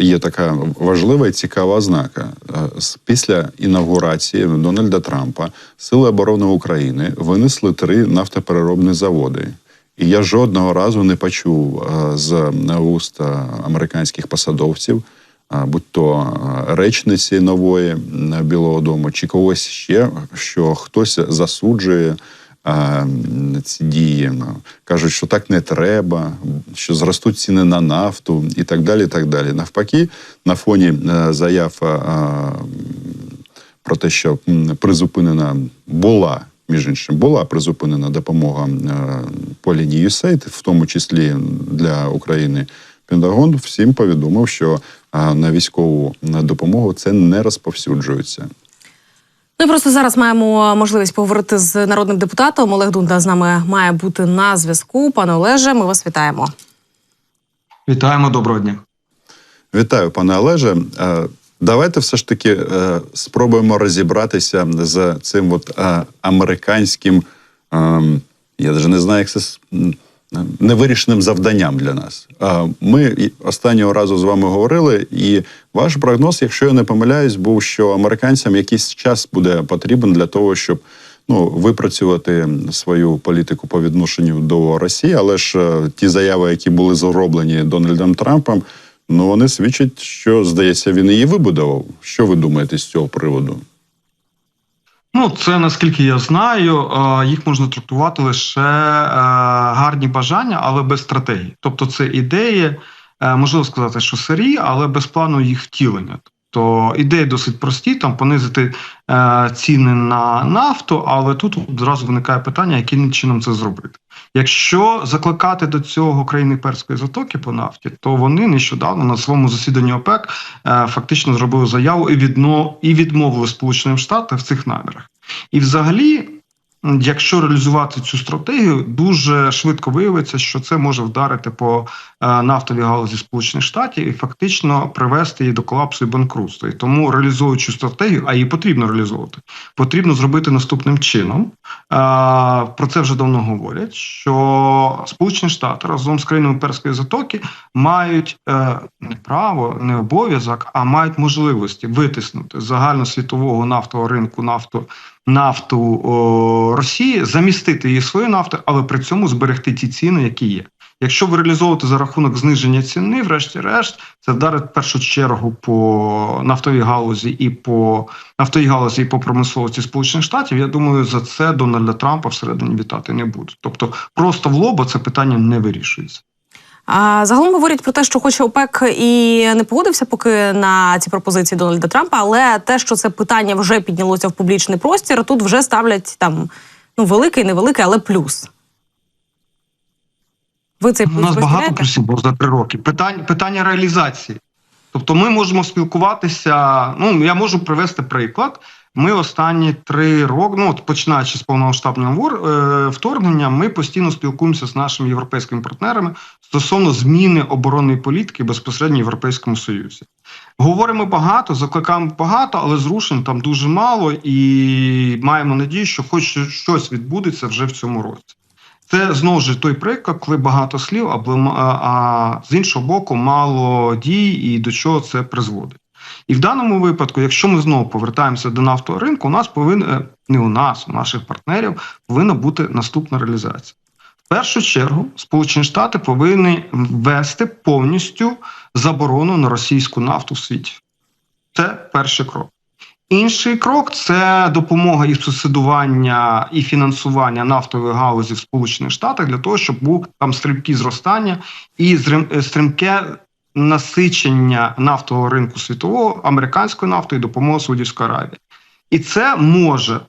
є така важлива і цікава ознака. Е, Після інаугурації Дональда Трампа Сили оборони України винесли три нафтопереробні заводи. І я жодного разу не почув е, з уст американських посадовців, е, будь то речниці нової Білого Дому, чи когось ще, що хтось засуджує ці дії. Ну, Кажуть, що так не треба, що зростуть ціни на нафту і так далі. І так далі. Навпаки, на фоні е, заяв про те, що призупинена була. Між іншим, була призупинена допомога е, по лінії USAID, в тому числі для України. Пентагон всім повідомив, що на військову допомогу це не розповсюджується. Ми просто зараз маємо можливість поговорити з народним депутатом. Олег Дунда з нами має бути на зв'язку. Пане Олеже, ми вас вітаємо. Вітаємо доброго дня. Вітаю, пане Олеже. Е, Давайте все ж таки е, спробуємо розібратися з цим от е, американським, е, я навіть не знаю, як це невирішеним завданням для нас. Ми останнього разу з вами говорили, і ваш прогноз, якщо я не помиляюсь, був, що американцям якийсь час буде потрібен для того, щоб ну, випрацювати свою політику по відношенню до Росії, але ж е, ті заяви, які були зроблені Дональдом Трампом, ну вони свідчать, що здається, він її вибудував. Що ви думаєте з цього приводу? Ну, це наскільки я знаю, е, їх можна трактувати лише е, гарні бажання, але без стратегії. Тобто, це ідеї, е, можливо сказати, що сирі, але без плану їх втілення. Тобто ідеї досить прості, там понизити е, ціни на нафту, але тут одразу виникає питання, яким чином це зробити. Якщо закликати до цього країни перської затоки по нафті, то вони нещодавно на своєму засіданні ОПЕК е, фактично зробили заяву і відно і відмовили Сполученим Штатам в цих намірах. І взагалі, якщо реалізувати цю стратегію, дуже швидко виявиться, що це може вдарити по е, нафтовій галузі Сполучених Штатів і фактично привести її до колапсу і банкрутства. І тому реалізуючи стратегію, а її потрібно реалізовувати, потрібно зробити наступним чином. Е, Про це вже давно говорять. Що Сполучені Штати разом з країнами Перської затоки мають е, не право, не обов'язок, а мають можливості витиснути загальносвітового нафтового ринку нафту нафту Росії, замістити її свою нафту, але при цьому зберегти ті ціни, які є. Якщо ви реалізовувати за рахунок зниження ціни, врешті-решт, це вдарить в першу чергу по нафтовій галузі і по нафтовій галузі і по промисловості Сполучених Штатів. Я думаю, за це Дональда Трампа всередині вітати не будуть. Тобто, просто в лоба це питання не вирішується. А загалом говорять про те, що хоче ОПЕК і не погодився поки на ці пропозиції Дональда Трампа, але те, що це питання вже піднялося в публічний простір, тут вже ставлять там ну великий, невеликий, але плюс. Ви цей У нас багато плюсів було за три роки. Питання, питання реалізації. Тобто, ми можемо спілкуватися. Ну я можу привести приклад. Ми останні три роки, ну от починаючи з повномасштабного е, вторгнення, ми постійно спілкуємося з нашими європейськими партнерами стосовно зміни оборонної політики безпосередньо в Європейському Союзі. Говоримо багато, закликаємо багато, але зрушень там дуже мало, і маємо надію, що хоч щось відбудеться вже в цьому році. Це знову ж той приклад, коли багато слів, а з іншого боку, мало дій і до чого це призводить. І в даному випадку, якщо ми знову повертаємося до нафтового ринку, у нас повинен не у нас, у наших партнерів повинна бути наступна реалізація. В першу чергу, Сполучені Штати повинні ввести повністю заборону на російську нафту в світі. Це перший крок. Інший крок це допомога і субсидування і фінансування нафтової галузі в Сполучених Штатах для того, щоб був там стрибкі зростання і зрим- стрімке насичення нафтового ринку світового американською нафтою допомога Саудівської Аравії. І це може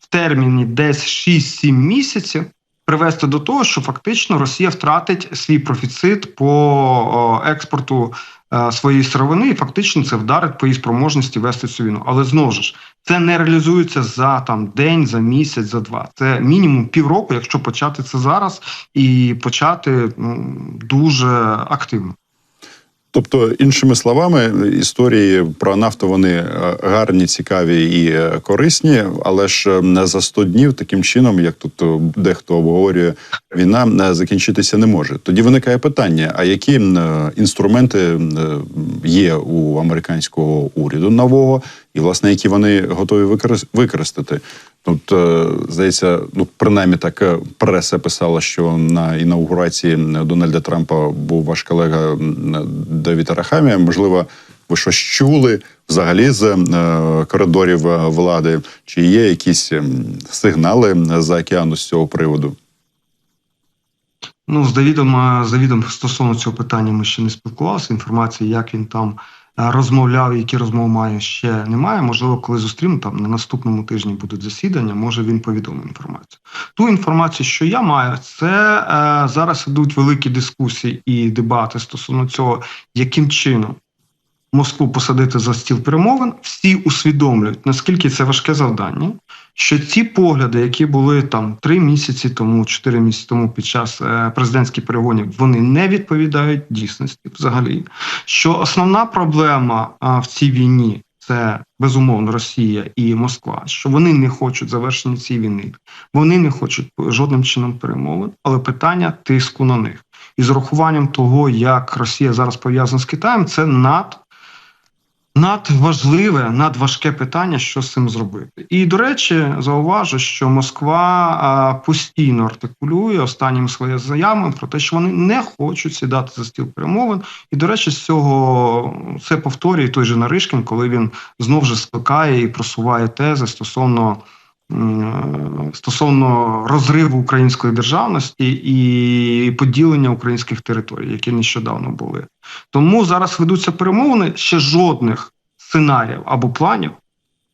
в терміні десь 6-7 місяців привести до того, що фактично Росія втратить свій профіцит по експорту е, своєї сировини, і фактично це вдарить по її спроможності вести цю війну. Але знову ж це не реалізується за там день, за місяць, за два. Це мінімум півроку, якщо почати це зараз і почати ну, дуже активно. Тобто, іншими словами, історії про нафту вони е, гарні, цікаві і е, корисні, але ж е, за 100 днів таким чином, як тут дехто обговорює, війна закінчитися не може. Тоді виникає питання: а які інструменти є у американського уряду нового, і власне які вони готові використати? Тут е, здається, ну принаймні так е, преса писала, що на інаугурації Дональда Трампа був ваш колега Давід Арахамія. Можливо, ви щось чули взагалі з е, коридорів е, влади? Чи є якісь сигнали за океану з цього приводу? Ну, з Давідом, е, з Давідом стосовно цього питання ми ще не спілкувалися. Інформації, як він там е, розмовляв, які розмови має, ще немає. Можливо, коли зустріну там на наступному тижні будуть засідання, може він повідомить інформацію. Ту інформацію, що я маю, це е, зараз ідуть великі дискусії і дебати стосовно цього, яким чином. Москву посадити за стіл перемовин, всі усвідомлюють, наскільки це важке завдання, що ті погляди, які були там три місяці тому, чотири місяці тому під час е, президентських перегонів, вони не відповідають дійсності взагалі. Що основна проблема в цій війні це безумовно Росія і Москва, що вони не хочуть завершення цієї війни, вони не хочуть жодним чином перемовин, але питання тиску на них. І з урахуванням того, як Росія зараз пов'язана з Китаєм, це над надважливе, надважке питання, що з цим зробити. І до речі, зауважу, що Москва постійно артикулює останніми своїми заявами про те, що вони не хочуть сідати за стіл перемовин. І до речі, з цього це повторює той же Наришкін, коли він знов же скликає і просуває тези стосовно. Стосовно розриву української державності і поділення українських територій, які нещодавно були, тому зараз ведуться перемовини. Ще жодних сценаріїв або планів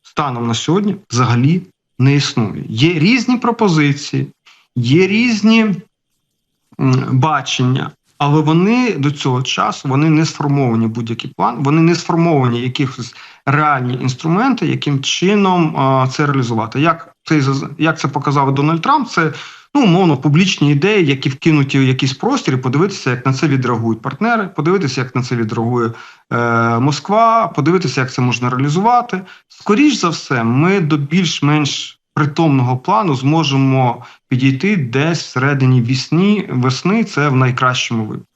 станом на сьогодні взагалі не існує. Є різні пропозиції, є різні бачення, але вони до цього часу вони не сформовані будь-який план, вони не сформовані якихось реальні інструменти, яким чином це реалізувати. Як це як це показав Дональд Трамп, це ну умовно публічні ідеї, які вкинуті в якийсь простір, і подивитися, як на це відреагують партнери, подивитися, як на це відреагує е, Москва, подивитися, як це можна реалізувати. Скоріш за все, ми до більш-менш притомного плану зможемо підійти десь всередині вісні, весни. Це в найкращому випадку.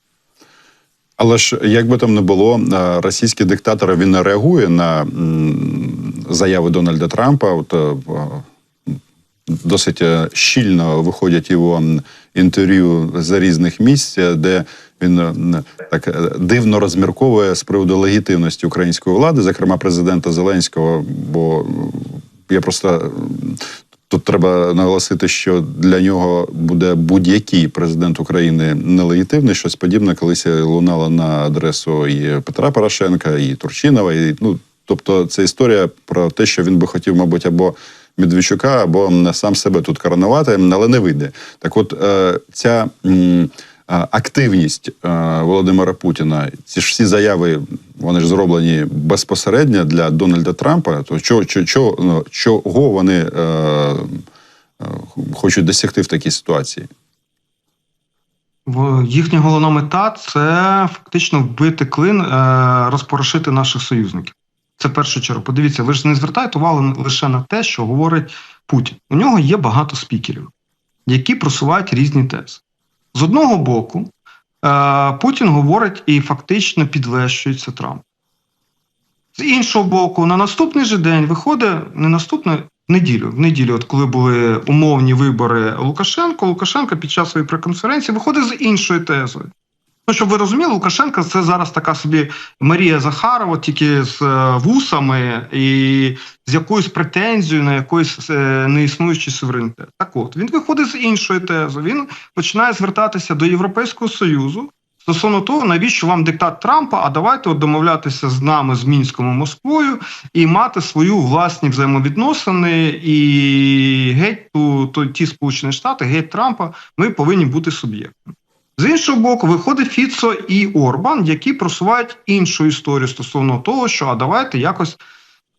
Але ж як би там не було, е, російський диктатор він не реагує на заяви Дональда Трампа. От е, досить е, щільно виходять його інтерв'ю за різних місць, де він так дивно розмірковує з приводу легітимності української влади, зокрема президента Зеленського. Бо я просто Тут треба наголосити, що для нього буде будь-який президент України нелегітимний. Щось подібне колись лунало на адресу і Петра Порошенка, і Турчинова. І, ну, тобто, це історія про те, що він би хотів, мабуть, або Медведчука, або сам себе тут коронувати, але не вийде. Так, от е, ця активність е, Володимира Путіна, ці ж всі заяви, вони ж зроблені безпосередньо для Дональда Трампа. То чого, чого, ну, чого вони е, е, хочуть досягти в такій ситуації? Їхня головна мета це фактично вбити клин, розпорошити наших союзників. Це першу чергу. Подивіться, ви ж не звертаєте увагу лише на те, що говорить Путін. У нього є багато спікерів, які просувають різні тези. З одного боку, е, Путін говорить і фактично підвищується Трамп. З іншого боку, на наступний же день виходить не наступну неділю. В неділю, от коли були умовні вибори Лукашенко, Лукашенко під час своєї прес-конференції виходить з іншою тезою. Ну, щоб ви розуміли, Лукашенко це зараз така собі Марія Захарова, тільки з е, вусами і з якоюсь претензією на якийсь е, неіснуючий суверенітет. Так от він виходить з іншої тези. Він починає звертатися до Європейського Союзу стосовно того, навіщо вам диктат Трампа, а давайте от домовлятися з нами, з Мінськом Москвою, і мати свою власні взаємовідносини, і геть ту, то, ті Сполучені Штати, геть Трампа, ми повинні бути суб'єктами. З іншого боку, виходить Фіцо і Орбан, які просувають іншу історію стосовно того, що а давайте якось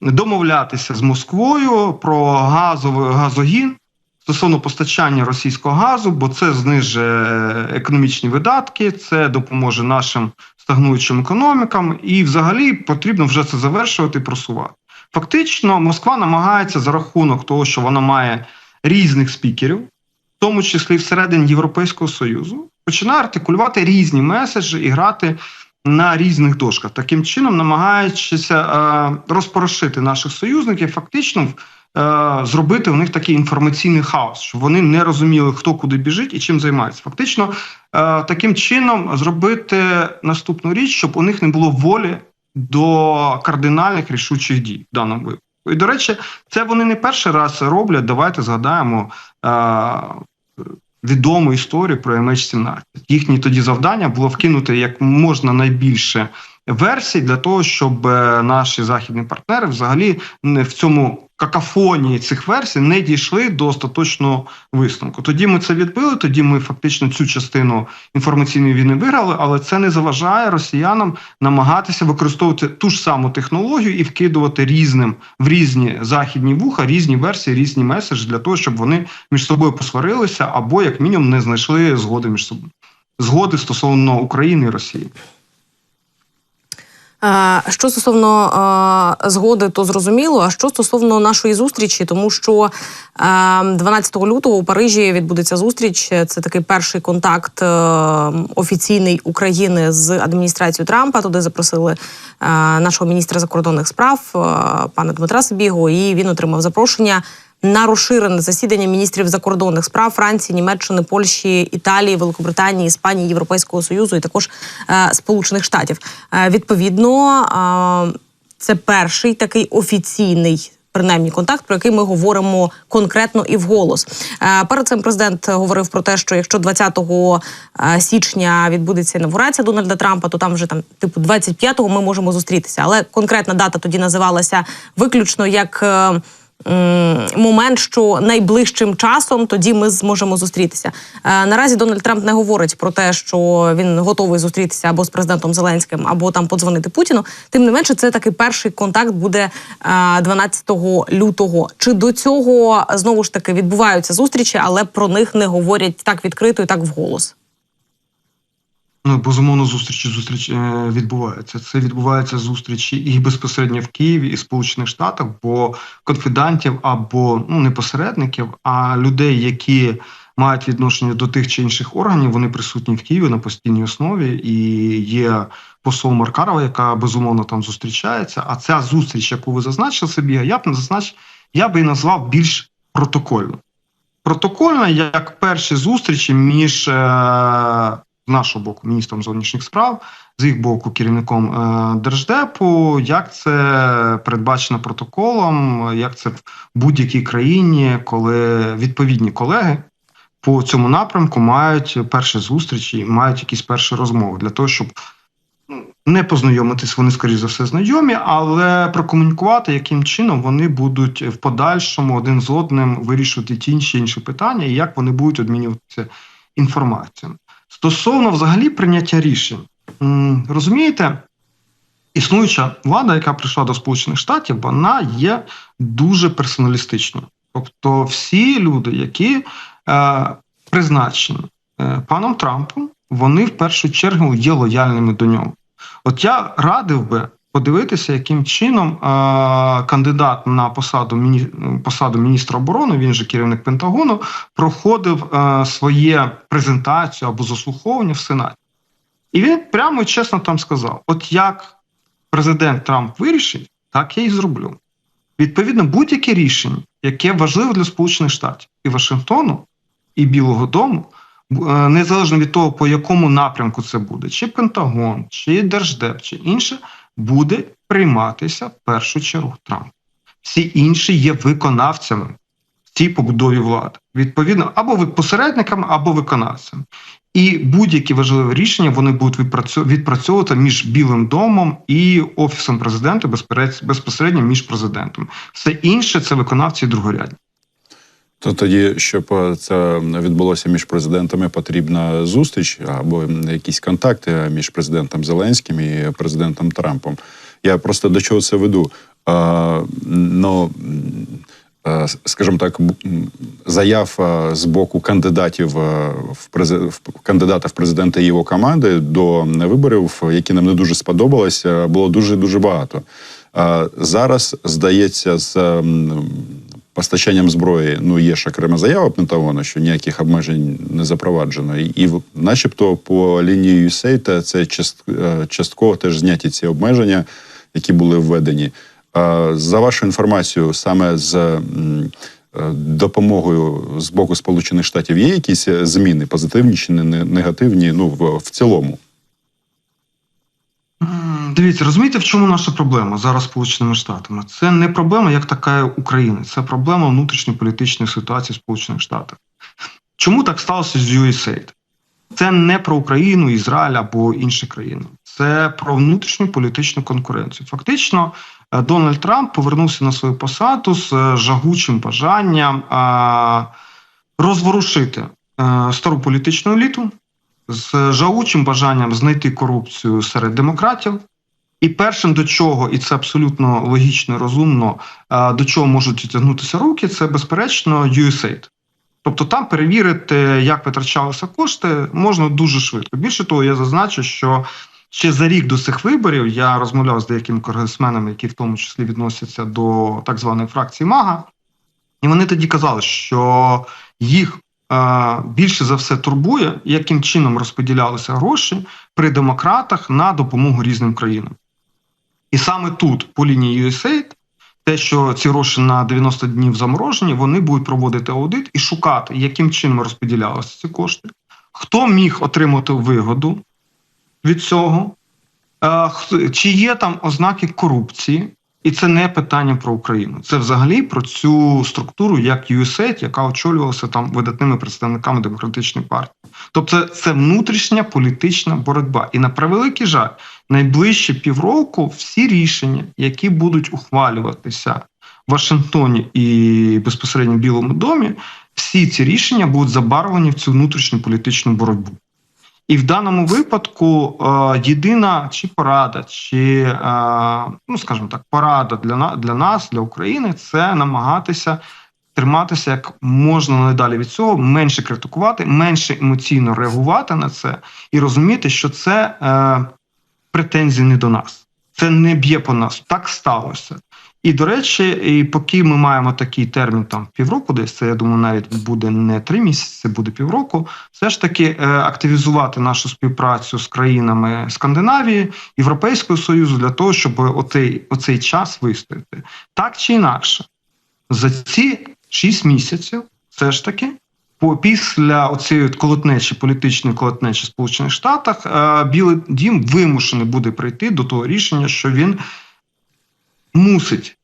домовлятися з Москвою про газовий газогін стосовно постачання російського газу, бо це знижує економічні видатки, це допоможе нашим стагнуючим економікам, і взагалі потрібно вже це завершувати і просувати. Фактично, Москва намагається за рахунок того, що вона має різних спікерів, в тому числі всередині Європейського Союзу, починає артикулювати різні меседжі і грати на різних дошках, таким чином намагаючися е, розпорошити наших союзників, фактично е, зробити у них такий інформаційний хаос, щоб вони не розуміли, хто куди біжить і чим займається. Фактично, е, таким чином зробити наступну річ, щоб у них не було волі до кардинальних рішучих дій в даному випадку. І до речі, це вони не перший раз роблять. Давайте згадаємо. Відому історію про MH17. Їхнє тоді завдання було вкинути як можна найбільше версій для того, щоб е, наші західні партнери взагалі не в цьому какафонії цих версій не дійшли до остаточного висновку. Тоді ми це відбили. Тоді ми фактично цю частину інформаційної війни виграли, але це не заважає росіянам намагатися використовувати ту ж саму технологію і вкидувати різним в різні західні вуха, різні версії, різні меседжі для того, щоб вони між собою посварилися або як мінімум не знайшли згоди між собою. Згоди стосовно України і Росії. Що стосовно згоди, то зрозуміло. А що стосовно нашої зустрічі, тому що е, 12 лютого у Парижі відбудеться зустріч. Це такий перший контакт е, офіційний України з адміністрацією Трампа. Туди запросили нашого міністра закордонних справ пана Дмитра Сибігу, і він отримав запрошення. На розширене засідання міністрів закордонних справ Франції, Німеччини, Польщі, Італії, Великобританії, Іспанії, Європейського союзу і також е, Сполучених Штатів. Е, відповідно, е, це перший такий офіційний. Принаймні контакт, про який ми говоримо конкретно і вголос. Е, Перед цим президент говорив про те, що якщо 20 е, січня відбудеться інавгурація Дональда Трампа, то там вже там, типу, 25-го ми можемо зустрітися. Але конкретна дата тоді називалася виключно як. Е, Момент, що найближчим часом тоді ми зможемо зустрітися. Е, наразі Дональд Трамп не говорить про те, що він готовий зустрітися або з президентом Зеленським, або там подзвонити Путіну. Тим не менше, це такий перший контакт буде е, 12 лютого. Чи до цього знову ж таки відбуваються зустрічі, але про них не говорять так відкрито і так вголос. Ну, безумовно, зустрічі зустріч е, відбуваються. Це відбуваються зустрічі і безпосередньо в Києві, і Сполучених Штатах, бо конфідантів або ну не посередників, а людей, які мають відношення до тих чи інших органів, вони присутні в Києві на постійній основі. І є посол Маркарова, яка безумовно там зустрічається. А ця зустріч, яку ви зазначили собі, я б не зазнач, я би назвав більш протокольно. Протокольно, як перші зустрічі між. Е- з нашого боку міністром зовнішніх справ, з їх боку керівником е, держдепу, як це передбачено протоколом, як це в будь-якій країні, коли відповідні колеги по цьому напрямку мають перші зустрічі, мають якісь перші розмови? Для того, щоб ну, не познайомитись, вони скоріш за все знайомі, але прокомунікувати, яким чином вони будуть в подальшому один з одним вирішувати ті інші інші питання, і як вони будуть обмінюватися інформацією. Стосовно взагалі прийняття рішень, розумієте, існуюча влада, яка прийшла до Сполучених Штатів, вона є дуже персоналістичною. Тобто, всі люди, які е, призначені е, паном Трампом, вони в першу чергу є лояльними до нього. От я радив би подивитися, яким чином кандидат на посаду посаду міністра оборони, він же керівник Пентагону, проходив е, своє презентацію або заслуховування в Сенаті. І він прямо чесно там сказав: от як президент Трамп вирішить, так я і зроблю. Відповідно, будь-яке рішення, яке важливе для Сполучених Штатів і Вашингтону, і Білого Дому, е, незалежно від того, по якому напрямку це буде, чи Пентагон, чи Держдеп, чи інше, буде прийматися в першу чергу Трамп. Всі інші є виконавцями в цій побудові влади. Відповідно, або посередниками, або виконавцями. І будь-які важливі рішення вони будуть відпрацьовувати між Білим домом і Офісом президента безпосередньо між президентом. Все інше це виконавці другорядні. То тоді, щоб це відбулося між президентами, потрібна зустріч або якісь контакти між президентом Зеленським і президентом Трампом. Я просто до чого це веду. А, ну, е, скажімо так, заяв е, з боку кандидатів е, в кандидата в президенти і його команди до виборів, які нам не дуже сподобалися, було дуже дуже багато. Е, Зараз здається, з постачанням зброї ну є ж окрема заява Пентагону, що ніяких обмежень не запроваджено, і, начебто по лінії USAID це е, частково теж зняті ці обмеження, які були введені. Е, За вашу інформацію, саме з е, допомогою з боку Сполучених Штатів є якісь зміни, позитивні чи не- не- негативні? Ну в цілому. Дивіться, розумієте, в чому наша проблема зараз Сполученими Штатами? Це не проблема як така України, це проблема внутрішньополітичної ситуації Сполучених Штатах. Чому так сталося з USAID? Це не про Україну, Ізраїль або інші країни. Це про внутрішню політичну конкуренцію. Фактично, е, Дональд Трамп повернувся на свою посаду з е, жагучим бажанням розворушити е, стару політичну еліту, з жагучим бажанням знайти корупцію серед демократів. І першим до чого, і це абсолютно логічно розумно, е, до чого можуть тягнутися руки, це безперечно USAID. Тобто там перевірити, як витрачалися кошти, можна дуже швидко. Більше того, я зазначу, що ще за рік до цих виборів я розмовляв з деякими конгресменами, які в тому числі відносяться до так званої фракції МАГА, і вони тоді казали, що їх більше за все турбує, яким чином розподілялися гроші при демократах на допомогу різним країнам. І саме тут, по лінії USAID, те, що ці гроші на 90 днів заморожені, вони будуть проводити аудит і шукати, яким чином розподілялися ці кошти, хто міг отримати вигоду від цього, е, чи є там ознаки корупції. І це не питання про Україну. Це взагалі про цю структуру, як USAID, яка очолювалася там видатними представниками демократичної партії. Тобто, це, внутрішня політична боротьба. І на превеликий жаль, найближчі півроку всі рішення, які будуть ухвалюватися в Вашингтоні і безпосередньо в Білому домі, всі ці рішення будуть забарвлені в цю внутрішню політичну боротьбу. І в даному випадку е, єдина чи порада, чи е, ну скажімо так, порада для для нас, для України, це намагатися триматися як можна надалі від цього, менше критикувати, менше емоційно реагувати на це і розуміти, що це е, претензії не до нас. Це не б'є по нас. Так сталося. І до речі, і поки ми маємо такий термін там півроку, десь це я думаю, навіть буде не три місяці, це буде півроку. Все ж таки е, активізувати нашу співпрацю з країнами Скандинавії, Європейського союзу для того, щоб оцей, оцей час вистояти. Так чи інакше, за ці шість місяців, все ж таки. По після оцієї колотнечі, політичної колотнечі в Сполучених Штатах, е, Білий Дім вимушений буде прийти до того рішення, що він мусить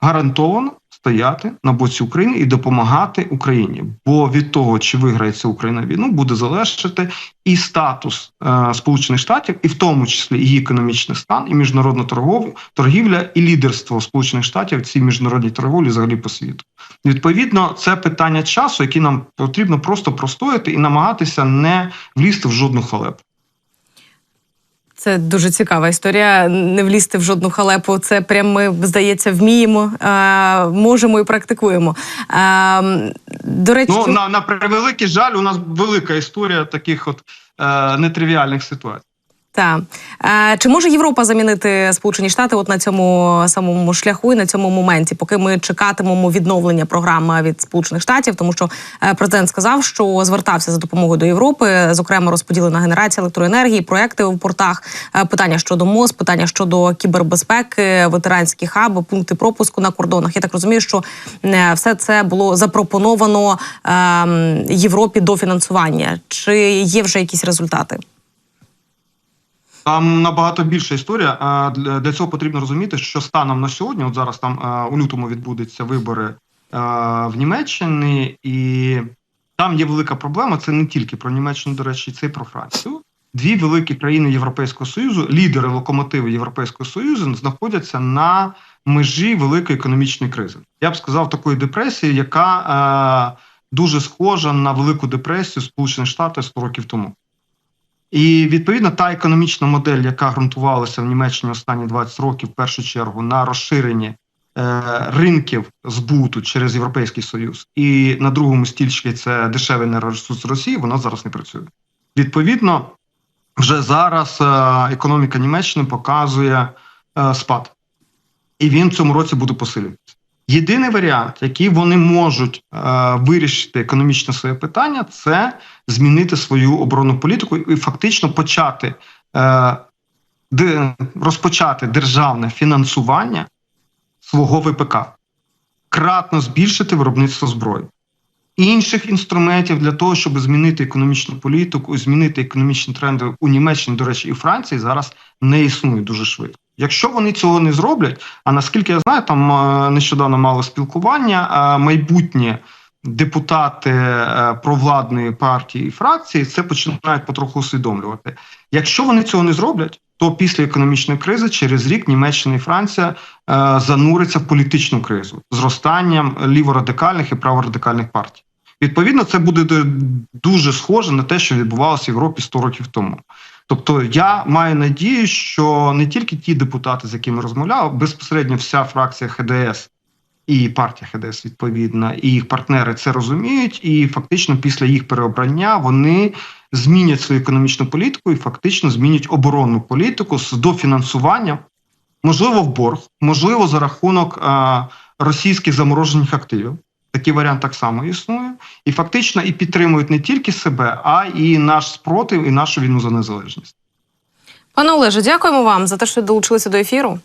гарантовано стояти на боці України і допомагати Україні. Бо від того, чи виграється Україна війну, буде залежати і статус е, Сполучених Штатів, і в тому числі її економічний стан, і міжнародна торгов, торгівля, і лідерство Сполучених Штатів в цій міжнародній торговлі взагалі по світу. Відповідно, це питання часу, яке нам потрібно просто простояти і намагатися не влізти в жодну халепу. Це дуже цікава історія. Не влізти в жодну халепу. Це прям ми, здається, вміємо, е, можемо і практикуємо. Е, до речі, Ну на, на превеликий жаль, у нас велика історія таких от е, нетривіальних ситуацій. Та. Чи може Європа замінити Сполучені Штати от на цьому самому шляху і на цьому моменті, поки ми чекатимемо відновлення програми від Сполучених Штатів, тому що е, президент сказав, що звертався за допомогою до Європи, зокрема розподілена генерація електроенергії, проекти в портах, е, питання щодо МОЗ, питання щодо кібербезпеки, ветеранські хаби, пункти пропуску на кордонах. Я так розумію, що е, все це було запропоновано е, Європі до фінансування. Чи є вже якісь результати? Там набагато більша історія. Для цього потрібно розуміти, що станом на сьогодні, от зараз там е, у лютому відбудуться вибори е, в Німеччині, і там є велика проблема. Це не тільки про Німеччину, до речі, це і про Францію. Дві великі країни Європейського союзу, лідери локомотиви Європейського союзу, знаходяться на межі великої економічної кризи. Я б сказав, такої депресії, яка е, дуже схожа на велику депресію Сполучених Штатів 100 років тому. І відповідно та економічна модель, яка ґрунтувалася в Німеччині останні 20 років, в першу чергу на розширенні е, ринків збуту через Європейський Союз, і на другому стільчику це дешевий енергоресурс Росії, воно зараз не працює. Відповідно, вже зараз е, економіка Німеччини показує е, спад, і він в цьому році буде посилюватися. Єдиний варіант, який вони можуть е, вирішити економічне своє питання, це змінити свою оборонну політику і фактично почати е, де, розпочати державне фінансування свого ВПК, кратно збільшити виробництво зброї. Інших інструментів для того, щоб змінити економічну політику, змінити економічні тренди у Німеччині, до речі, і Франції зараз не існує дуже швидко. Якщо вони цього не зроблять, а наскільки я знаю, там е, нещодавно мало спілкування, а майбутнє депутати е, провладної партії і фракції це починають потроху усвідомлювати. Якщо вони цього не зроблять, то після економічної кризи через рік Німеччина і Франція е, зануриться в політичну кризу зростанням ліворадикальних і праворадикальних партій. Відповідно, це буде дуже схоже на те, що відбувалося в Європі 100 років тому. Тобто, я маю надію, що не тільки ті депутати, з якими розмовляв, безпосередньо вся фракція ХДС і партія ХДС відповідно, і їх партнери це розуміють, і фактично після їх переобрання вони змінять свою економічну політику і фактично змінять оборонну політику з дофінансуванням, можливо, в борг, можливо, за рахунок російських заморожених активів. Такий варіант так само існує, і фактично і підтримують не тільки себе, а і наш спротив, і нашу війну за незалежність. Пане Олеже, дякуємо вам за те, що долучилися до ефіру.